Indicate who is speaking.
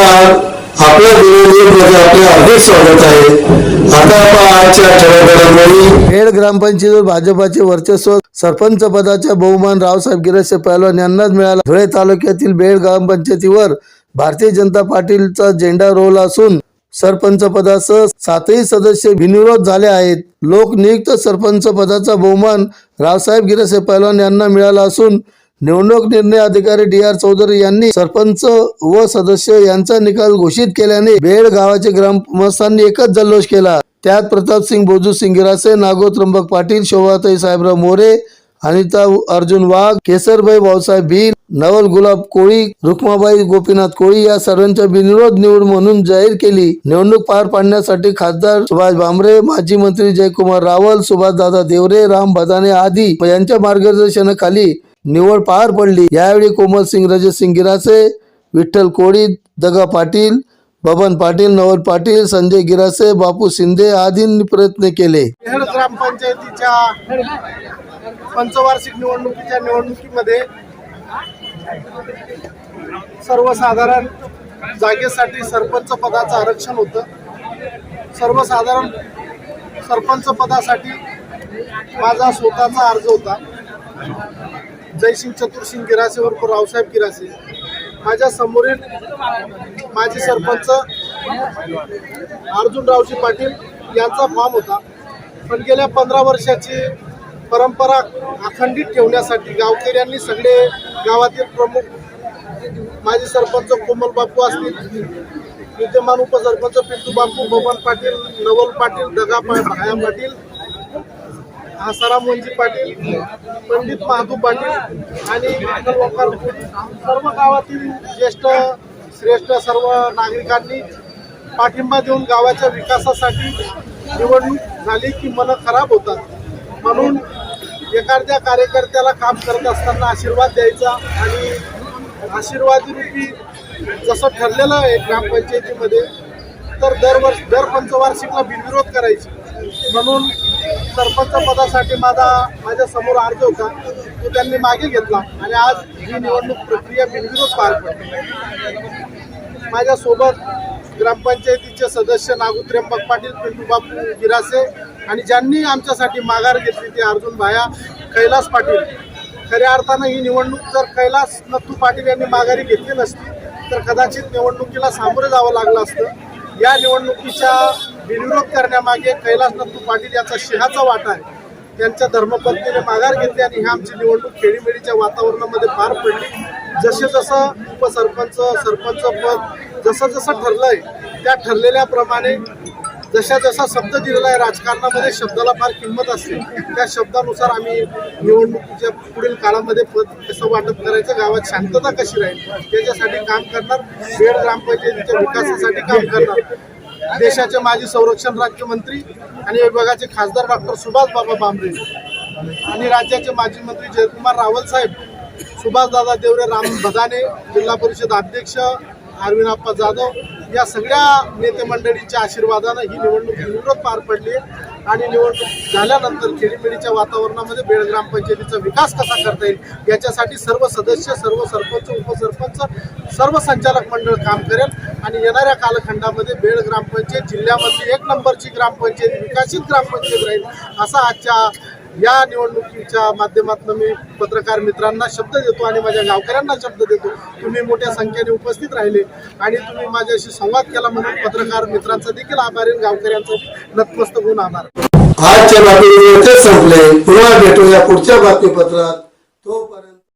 Speaker 1: नमस्कार आपल्या विरोधी म्हणजे आपले हार्दिक स्वागत आहे. आता आजच्या
Speaker 2: खेड ग्रामपंचायतीवर भाजपाचे वर्चस्व सरपंच पदाच्या बहुमान रावसाहेब गिरसे पहलवान यांनाच मिळाला. धुळे तालुक्यातील बेड ग्रामपंचायतीवर भारतीय जनता पार्टीचा झेंडा रोवला असून सरपंच पदासह सातही सदस्य बिनविरोध झाले आहेत. लोकनियुक्त सरपंच पदाचा बहुमान रावसाहेब गिरसे पहलवान यांना मिळाला असून निवडणूक निर्णय अधिकारी डी आर चौधरी यांनी सरपंच व सदस्य यांचा निकाल घोषित केल्याने बेड गावाचे ग्रामस्थांनी एकच जल्लोष केला. त्यात प्रताप सिंग बोजू सिंगरासे नागो त्र्यंबक पाटील शोभाताई साहेबराव मोरे अनिता अर्जुन वाघ केसरबाई भाऊसाहेब भील नवल गुलाब कोळी रुक्माबाई गोपीनाथ कोळी या सर्वांच्या बिनविरोध निवड म्हणून जाहीर केली. निवडणूक पार पाडण्यासाठी खासदार सुभाष भामरे माजी मंत्री जयकुमार रावल सुभाषदादा देवरे राम भदाने आदी यांच्या मार्गदर्शनाखाली निवड पार पडली. यावेळी कोमल सिंग रजत सिंग गिरासे विठ्ठल कोळी दगा पाटील बबन पाटील नवल पाटील संजय गिरासे बापू शिंदे आदींनी प्रयत्न केले.
Speaker 3: ग्रामपंचायतीच्या पंचवार्षिक निवडणुकीच्या निवडणुकीमध्ये सर्वसाधारण जागेसाठी सरपंच पदाचं आरक्षण होतं. सर्वसाधारण सरपंच पदासाठी माझा स्वतःचा अर्ज होता. जयसिंग चतुरसिंग गिरासे उर्फ रावसाहेब गिरासे. माझ्या समोरील माजी सरपंच अर्जुनरावजी पाटील यांचा फॉर्म होता. पण गेल्या पंधरा वर्षाची परंपरा अखंडित ठेवण्यासाठी गावकऱ्यांनी सगळे गावातील प्रमुख माजी सरपंच कोमल बापू असतील विद्यमान उपसरपंच पिंटू बापू बबन पाटील नवल पाटील दगा पाटील आसाराम वंजी पाटील पंडित महादू पाटील आणि सर्व गावातील ज्येष्ठ श्रेष्ठ सर्व नागरिकांनी पाठिंबा देऊन गावाच्या विकासासाठी निवडणूक झाली की मन खराब होतात. म्हणून एखाद्या कार्यकर्त्याला काम करत असताना आशीर्वाद द्यायचा आणि आशीर्वादरूपी जसं ठरलेलं आहे ग्रामपंचायतीमध्ये तर दरवर्षी दर पंचवार्षिकला बिनविरोध करायची. म्हणून सरपंच पदासाठी माझा माझ्यासमोर अर्ज होता. तो त्यांनी मागे घेतला आणि आज ही निवडणूक प्रक्रिया बिनविरोध पार पडली. माझ्यासोबत ग्रामपंचायतीचे सदस्य नागू त्र्यंबक पाटील पिंटूबापू गिरासे आणि ज्यांनी आमच्यासाठी माघार घेतली ते अर्जुन भाया कैलास पाटील. खऱ्या अर्थानं ही निवडणूक जर कैलास नथू पाटील यांनी माघारी घेतली नसती तर कदाचित निवडणुकीला सामोरं जावं लागलं असतं. या निवडणुकीच्या बिनविरोध करण्यामागे कैलास पाटील याचा शिहाचा वाटा आहे त्यांच्या धर्मपत्नीने माघार घेतली आणि ही आमची निवडणूक खेळीमेळीच्या वातावरणामध्ये पार पडली. जसे जसं उपसरपंच सरपंच पद जसं जसं ठरलंय त्या ठरलेल्याप्रमाणे जशा जसा शब्द दिलेला आहे राजकारणामध्ये शब्दाला फार किंमत असते. त्या शब्दानुसार आम्ही निवडणुकीच्या पुढील काळामध्ये पद कसं वाटप करायचं गावात शांतता कशी राहील त्याच्यासाठी काम करणार. बेड ग्रामपंचायतीच्या विकासासाठी काम करणार. देशाचे माजी संरक्षण राज्यमंत्री आणि विभागाचे खासदार डॉक्टर सुभाष बाबा बांबरे आणि राज्याचे माजी मंत्री जयकुमार रावल साहेब सुभाषदादा देवरे राम भदाने जिल्हा परिषद अध्यक्ष अरविंद आप्पा जाधव या सगळ्या नेते मंडळींच्या आशीर्वादानं ही निवडणूक निवडत पार पडली आहे. आणि निवडणूक झाल्यानंतर खेडीमेडीच्या वातावरणामध्ये बेळ ग्रामपंचायतीचा विकास कसा करता येईल? याच्यासाठी सर्व सदस्य सर्व सरपंच उपसरपंच सर्व संचालक मंडळ काम करेल. आणि येणाऱ्या कालखंडामध्ये बेळ ग्रामपंचायत जिल्ह्यामध्ये एक नंबरची ग्रामपंचायत विकसित ग्रामपंचायत राहील असा आजच्या या निवडणुकीच्या माध्यमातून मी पत्रकार मित्रांना शब्द देतो आणि माझ्या गावकऱ्यांना शब्द देतो. तुम्ही मोठ्या संख्येने उपस्थित राहिले आणि तुम्ही माझ्याशी संवाद केला म्हणून पत्रकार मित्रांचा देखील आभार आहे गावकऱ्यांचा नतमस्तक होऊन आभार
Speaker 1: आजच्या बातमी संपले. पुन्हा भेटूया पुढच्या बातमीपत्रात. तोपर्यंत